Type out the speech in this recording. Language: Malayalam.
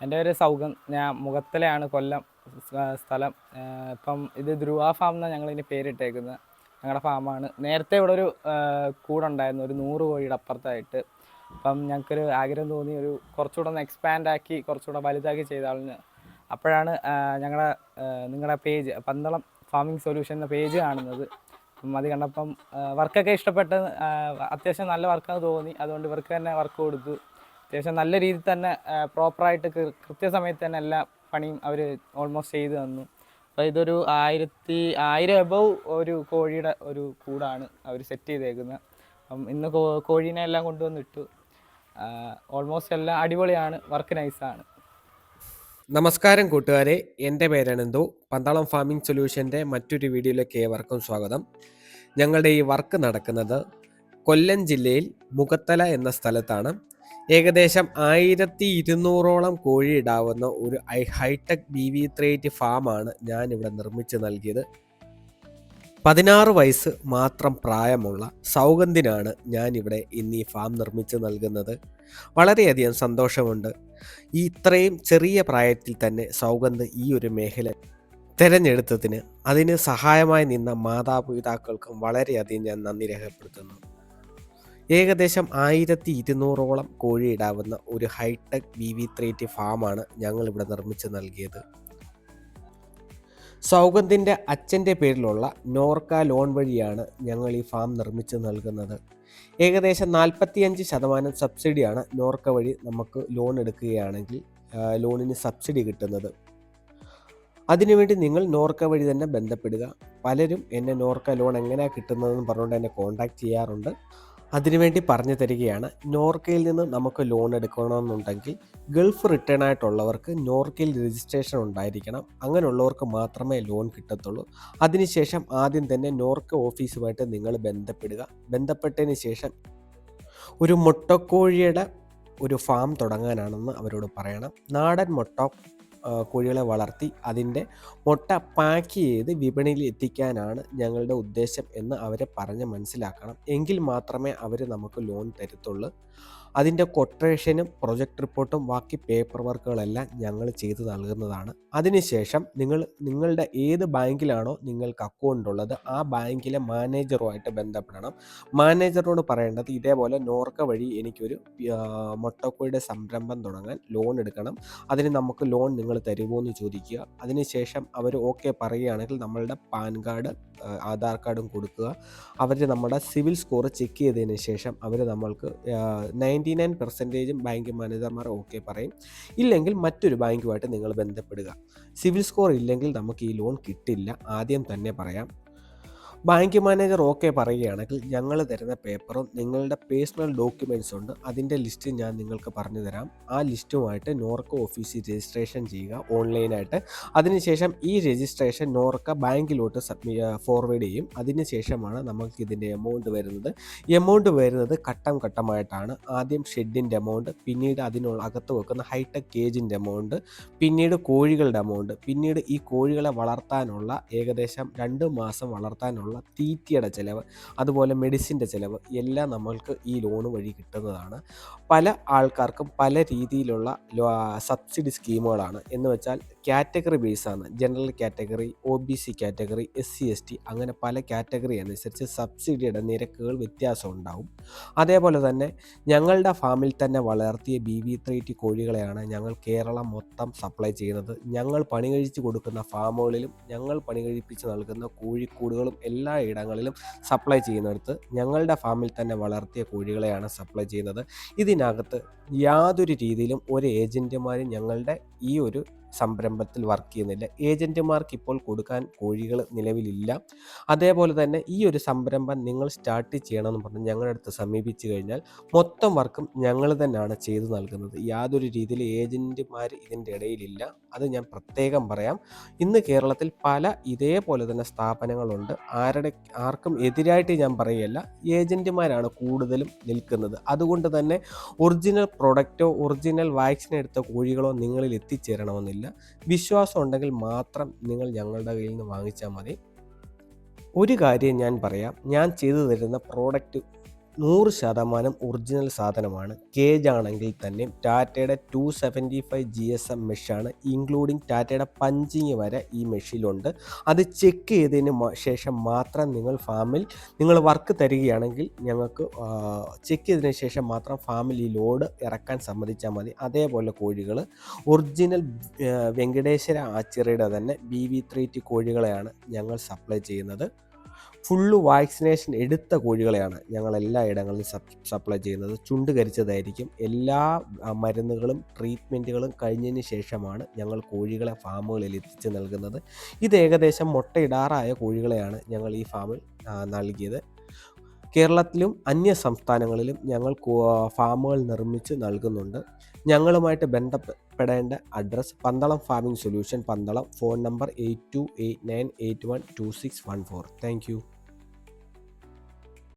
എന്റെ ഒരു സൗഗൻ ഞാൻ മുഖത്തിലെയാണ് കൊല്ലം സ്ഥലം. ഇപ്പം ഇത് ധ്രുവ ഫാം എന്നാണ് ഞങ്ങളിതിന് പേരിട്ടേക്കുന്നത് ഞങ്ങളുടെ ഫാമാണ്. നേരത്തെ ഇവിടെ ഒരു കൂടുണ്ടായിരുന്നു ഒരു നൂറ് കോഴിയുടെ അപ്പുറത്തായിട്ട്. അപ്പം ഞങ്ങൾക്കൊരു ആഗ്രഹം തോന്നി ഒരു കുറച്ചുകൂടെ ഒന്ന് എക്സ്പാൻഡ് ആക്കി കുറച്ചുകൂടെ വലുതാക്കി ചെയ്താളിന്. അപ്പോഴാണ് ആ, ഞങ്ങളുടെ നിങ്ങളുടെ പേജ് പന്തളം ഫാമിംഗ് സൊല്യൂഷൻ എന്ന പേജ് കാണുന്നത്. അപ്പം അത് കണ്ടപ്പം വർക്കൊക്കെ ഇഷ്ടപ്പെട്ട് ആ, അത്യാവശ്യം നല്ല വർക്കാണെന്ന് തോന്നി. അതുകൊണ്ട് ഇവർക്ക് തന്നെ വർക്ക് കൊടുത്തു. അത്യാവശ്യം നല്ല രീതിയിൽ തന്നെ പ്രോപ്പറായിട്ട് കൃത്യസമയത്ത് തന്നെ എല്ലാ പണിയും അവർ ഓൾമോസ്റ്റ് ചെയ്തു തന്നു. അപ്പോൾ ഇതൊരു ആയിരത്തി ആയിരം എബവ് ഒരു കോഴിയുടെ ഒരു കൂടാണ് അവർ സെറ്റ് ചെയ്തേക്കുന്നത് അപ്പം ഇന്ന് കോഴീനെ എല്ലാം കൊണ്ടുവന്നിട്ടു ഓൾമോസ്റ്റ് എല്ലാം അടിപൊളിയാണ് വർക്ക് നൈസാണ് നമസ്കാരം കൂട്ടുകാരെ എന്റെ പേരാണ് എന്തോ പന്തളം ഫാമിംഗ് സൊല്യൂഷന്റെ മറ്റൊരു വീഡിയോയിലേക്ക് ഏവർക്കും സ്വാഗതം. ഞങ്ങളുടെ ഈ വർക്ക് നടക്കുന്നത് കൊല്ലം ജില്ലയിൽ മുഖത്തല എന്ന സ്ഥലത്താണ്. ഏകദേശം ആയിരത്തി ഇരുന്നൂറോളം കോഴി ഇടാവുന്ന ഒരു ഐ- ഹൈടെക് ബി വി ത്രേറ്റ് ഫാമാണ് ഞാൻ ഇവിടെ നിർമ്മിച്ച് നൽകിയത്. പതിനാറ് വയസ്സ് മാത്രം പ്രായമുള്ള സൗഗന്ധിനാണ് ഞാനിവിടെ ഇന്ന് ഈ ഫാം നിർമ്മിച്ച് നൽകുന്നത്. വളരെയധികം സന്തോഷമുണ്ട്. ഈ ഇത്രയും ചെറിയ പ്രായത്തിൽ തന്നെ സൗഗന്ധ് ഈ ഒരു മേഖല തിരഞ്ഞെടുത്തതിന് അതിന് സഹായമായി നിന്ന മാതാപിതാക്കൾക്കും വളരെയധികം ഞാൻ നന്ദി രേഖപ്പെടുത്തുന്നു. ഏകദേശം ആയിരത്തി ഇരുന്നൂറോളം കോഴി ഇടാവുന്ന ഒരു ഹൈടെക് ബി വി ത്രേറ്റ് ഫാമാണ് ഞങ്ങൾ ഇവിടെ നിർമ്മിച്ച് നൽകിയത്. സൗഗന്ധിന്റെ അച്ഛന്റെ പേരിലുള്ള നോർക്ക ലോൺ വഴിയാണ് ഞങ്ങൾ ഈ ഫാം നിർമ്മിച്ച് നൽകുന്നത്. ഏകദേശം നാൽപ്പത്തിയഞ്ച് ശതമാനം സബ്സിഡിയാണ് നോർക്ക വഴി നമുക്ക് ലോൺ എടുക്കുകയാണെങ്കിൽ ലോണിന് സബ്സിഡി കിട്ടുന്നത്. അതിനുവേണ്ടി നിങ്ങൾ നോർക്ക വഴി തന്നെ ബന്ധപ്പെടുക. പലരും എന്നെ നോർക്ക ലോൺ എങ്ങനെയാണ് കിട്ടുന്നതെന്ന് പറഞ്ഞുകൊണ്ട് എന്നെ കോൺടാക്റ്റ് ചെയ്യാറുണ്ട്. അതിനുവേണ്ടി പറഞ്ഞു തരികയാണ്. നോർക്കയിൽ നിന്ന് നമുക്ക് ലോൺ എടുക്കണമെന്നുണ്ടെങ്കിൽ ഗൾഫ് റിട്ടേൺ ആയിട്ടുള്ളവർക്ക് നോർക്കയിൽ രജിസ്ട്രേഷൻ ഉണ്ടായിരിക്കണം. അങ്ങനെയുള്ളവർക്ക് മാത്രമേ ലോൺ കിട്ടത്തുള്ളൂ. അതിനുശേഷം ആദ്യം തന്നെ നോർക്ക ഓഫീസുമായിട്ട് നിങ്ങൾ ബന്ധപ്പെടുക. ബന്ധപ്പെട്ടതിന് ശേഷം ഒരു മുട്ടക്കോഴിയുടെ ഒരു ഫാം തുടങ്ങാനാണെന്ന് അവരോട് പറയണം. നാടൻ മുട്ട കോഴികളെ വളർത്തി അതിന്റെ മുട്ട പാക്ക് ചെയ്ത് വിപണിയിൽ എത്തിക്കാനാണ് ഞങ്ങളുടെ ഉദ്ദേശം എന്ന് അവരെ പറഞ്ഞ് മനസ്സിലാക്കണം. എങ്കിൽ മാത്രമേ അവർ നമുക്ക് ലോൺ തരത്തുള്ളൂ. അതിന്റെ കൊട്ടേഷനും പ്രൊജക്ട് റിപ്പോർട്ടും ബാക്കി പേപ്പർ വർക്കുകളെല്ലാം ഞങ്ങൾ ചെയ്തു നൽകുന്നതാണ്. അതിനുശേഷം നിങ്ങൾ നിങ്ങളുടെ ഏത് ബാങ്കിലാണോ നിങ്ങൾക്ക് അക്കൗണ്ട് ഉള്ളത് ആ ബാങ്കിലെ മാനേജറുമായിട്ട് ബന്ധപ്പെടണം. മാനേജറോട് പറയേണ്ടത് ഇതേപോലെ നോർക്ക വഴി എനിക്കൊരു മൊട്ടക്കോയുടെ സംരംഭം തുടങ്ങാൻ ലോൺ എടുക്കണം. അതിന് നമുക്ക് ലോൺ നിങ്ങൾ തരുമോ എന്ന് ചോദിക്കുക. അതിനുശേഷം അവർ ഓക്കെ പറയുകയാണെങ്കിൽ നമ്മളുടെ പാൻ കാർഡ് ആധാർ കാർഡും കൊടുക്കുക. അവർ നമ്മുടെ സിവിൽ സ്കോർ ചെക്ക് ചെയ്തതിന് ശേഷം അവർ നമ്മൾക്ക് നയന്റി നയൻ പെർസെന്റേജും ബാങ്ക് മാനേജർമാർ ഓക്കെ പറയും. ഇല്ലെങ്കിൽ മറ്റൊരു ബാങ്കുമായിട്ട് നിങ്ങൾ ബന്ധപ്പെടുക. സിവിൽ സ്കോർ ഇല്ലെങ്കിൽ നമുക്ക് ഈ ലോൺ കിട്ടില്ല. ആദ്യം തന്നെ പറയാം. ബാങ്ക് മാനേജർ ഓക്കെ പറയുകയാണെങ്കിൽ ഞങ്ങൾ തരുന്ന പേപ്പറും നിങ്ങളുടെ പേഴ്സണൽ ഡോക്യുമെന്റ്സ് ഉണ്ട്. അതിന്റെ ലിസ്റ്റ് ഞാൻ നിങ്ങൾക്ക് പറഞ്ഞു തരാം. ആ ലിസ്റ്റുമായിട്ട് നോർക്ക ഓഫീസിൽ രജിസ്ട്രേഷൻ ചെയ്യുക ഓൺലൈനായിട്ട് അതിനുശേഷം ഈ രജിസ്ട്രേഷൻ നോർക്ക ബാങ്കിലോട്ട് ഫോർവേഡ് ചെയ്യും. അതിനുശേഷമാണ് നമുക്ക് ഇതിന്റെ എമൗണ്ട് വരുന്നത്. എമൗണ്ട് വരുന്നത് ഘട്ടം ഘട്ടമായിട്ടാണ്. ആദ്യം ഷെഡിന്റെ എമൗണ്ട് പിന്നീട് അതിനുള്ള അകത്ത് വെക്കുന്ന ഹൈടെക് കേജിന്റെ എമൗണ്ട് പിന്നീട് കോഴികളുടെ എമൗണ്ട് പിന്നീട് ഈ കോഴികളെ വളർത്താനുള്ള ഏകദേശം രണ്ട് മാസം വളർത്താനുള്ള തീറ്റയുടെ ചിലവ് അതുപോലെ മെഡിസിന്റെ ചിലവ് എല്ലാം നമ്മൾക്ക് ഈ ലോൺ വഴി കിട്ടുന്നതാണ്. പല ആൾക്കാർക്കും പല രീതിയിലുള്ള സബ്സിഡി സ്കീമുകളാണ്. എന്ന് വെച്ചാൽ category ബേസാണ് general category O B C category S C S T അങ്ങനെ പല കാറ്റഗറി അനുസരിച്ച് സബ്സിഡിയുടെ നിരക്കുകൾ വ്യത്യാസം ഉണ്ടാവും. അതേപോലെ തന്നെ ഞങ്ങളുടെ ഫാമിൽ തന്നെ വളർത്തിയ ബി വി ത്രീ ടി കോഴികളെയാണ് ഞങ്ങൾ കേരളം മൊത്തം സപ്ലൈ ചെയ്യുന്നത്. ഞങ്ങൾ പണി കഴിച്ച് കൊടുക്കുന്ന ഫാമുകളിലും ഞങ്ങൾ പണി കഴിപ്പിച്ച് നൽകുന്ന കോഴിക്കൂടുകളും എല്ലാ ഇടങ്ങളിലും സപ്ലൈ ചെയ്യുന്നിടത്ത് ഞങ്ങളുടെ ഫാമിൽ തന്നെ വളർത്തിയ കോഴികളെയാണ് സപ്ലൈ ചെയ്യുന്നത്. ഇതിനകത്ത് യാതൊരു രീതിയിലും ഒരു ഏജന്റുമാരും ഞങ്ങളുടെ ഈ ഒരു സംരംഭത്തിൽ വർക്ക് ചെയ്യുന്നില്ല. ഏജന്റുമാർക്ക് ഇപ്പോൾ കൊടുക്കാൻ കോഴികൾ നിലവിലില്ല. അതേപോലെ തന്നെ ഈ ഒരു സംരംഭം നിങ്ങൾ സ്റ്റാർട്ട് ചെയ്യണമെന്ന് പറഞ്ഞ് ഞങ്ങളുടെ അടുത്ത് സമീപിച്ചു കഴിഞ്ഞാൽ മൊത്തം വർക്കും ഞങ്ങൾ തന്നെയാണ് ചെയ്തു നൽകുന്നത്. യാതൊരു രീതിയിൽ ഏജന്റുമാർ ഇതിന്റെ ഇടയിലില്ല. അത് ഞാൻ പ്രത്യേകം പറയാം. ഇന്ന് കേരളത്തിൽ പല ഇതേപോലെ തന്നെ സ്ഥാപനങ്ങളുണ്ട്. ആരുടെ ആർക്കും എതിരായിട്ട് ഞാൻ പറയുകയല്ല. ഏജന്റുമാരാണ് കൂടുതലും നിൽക്കുന്നത്. അതുകൊണ്ട് തന്നെ ഒറിജിനൽ പ്രൊഡക്റ്റോ ഒറിജിനൽ വാക്സിൻ എടുത്ത കോഴികളോ നിങ്ങളിൽ എത്തിച്ചേരണമെന്നില്ല. വിശ്വാസം ഉണ്ടെങ്കിൽ മാത്രം നിങ്ങൾ ഞങ്ങളുടെ കയ്യിൽ നിന്ന് വാങ്ങിച്ചാൽ മതി. ഒരു കാര്യം ഞാൻ പറയാം. ഞാൻ ചെയ്തു തരുന്ന പ്രോഡക്റ്റ് നൂറ് ശതമാനം ഒറിജിനൽ സാധനമാണ്. കേജ് ആണെങ്കിൽ തന്നെ ടാറ്റയുടെ two seventy five G S M മെഷാണ് including ടാറ്റയുടെ പഞ്ചിങ് വരെ ഈ മെഷീലുണ്ട് അത് ചെക്ക് ചെയ്തതിന് ശേഷം മാത്രം നിങ്ങൾ ഫാമിൽ നിങ്ങൾ വർക്ക് തരികയാണെങ്കിൽ ഞങ്ങൾക്ക് ചെക്ക് ചെയ്തതിന് ശേഷം മാത്രം ഫാമിൽ ഈ ലോഡ് ഇറക്കാൻ സമ്മതിച്ചാൽ മതി. അതേപോലെ കോഴികൾ ഒറിജിനൽ വെങ്കടേശ്വര ആച്ചിറയുടെ തന്നെ ബി വി ത്രീ ടി കോഴികളെയാണ് ഞങ്ങൾ സപ്ലൈ ചെയ്യുന്നത്. ഫുള്ള് വാക്സിനേഷൻ എടുത്ത കോഴികളെയാണ് ഞങ്ങൾ എല്ലാ ഇടങ്ങളിലും സപ് സപ്ലൈ ചെയ്യുന്നത്. ചുണ്ട് കരിച്ചതായിരിക്കും. എല്ലാ മരുന്നുകളും ട്രീറ്റ്മെന്റുകളും കഴിഞ്ഞതിന് ശേഷമാണ് ഞങ്ങൾ കോഴികളെ ഫാമുകളിൽ എത്തിച്ച് നൽകുന്നത്. ഇത് ഏകദേശം മുട്ടയിടാറായ കോഴികളെയാണ് ഞങ്ങൾ ഈ ഫാമിൽ നൽകിയത്. കേരളത്തിലും അന്യ സംസ്ഥാനങ്ങളിലും ഞങ്ങൾ ഫാമുകൾ നിർമ്മിച്ച് നൽകുന്നുണ്ട്. ഞങ്ങളുമായിട്ട് ബന്ധപ്പെടേണ്ട address Pandalam farming solution Pandalam phone number eight two eight nine eight one two six one four thank you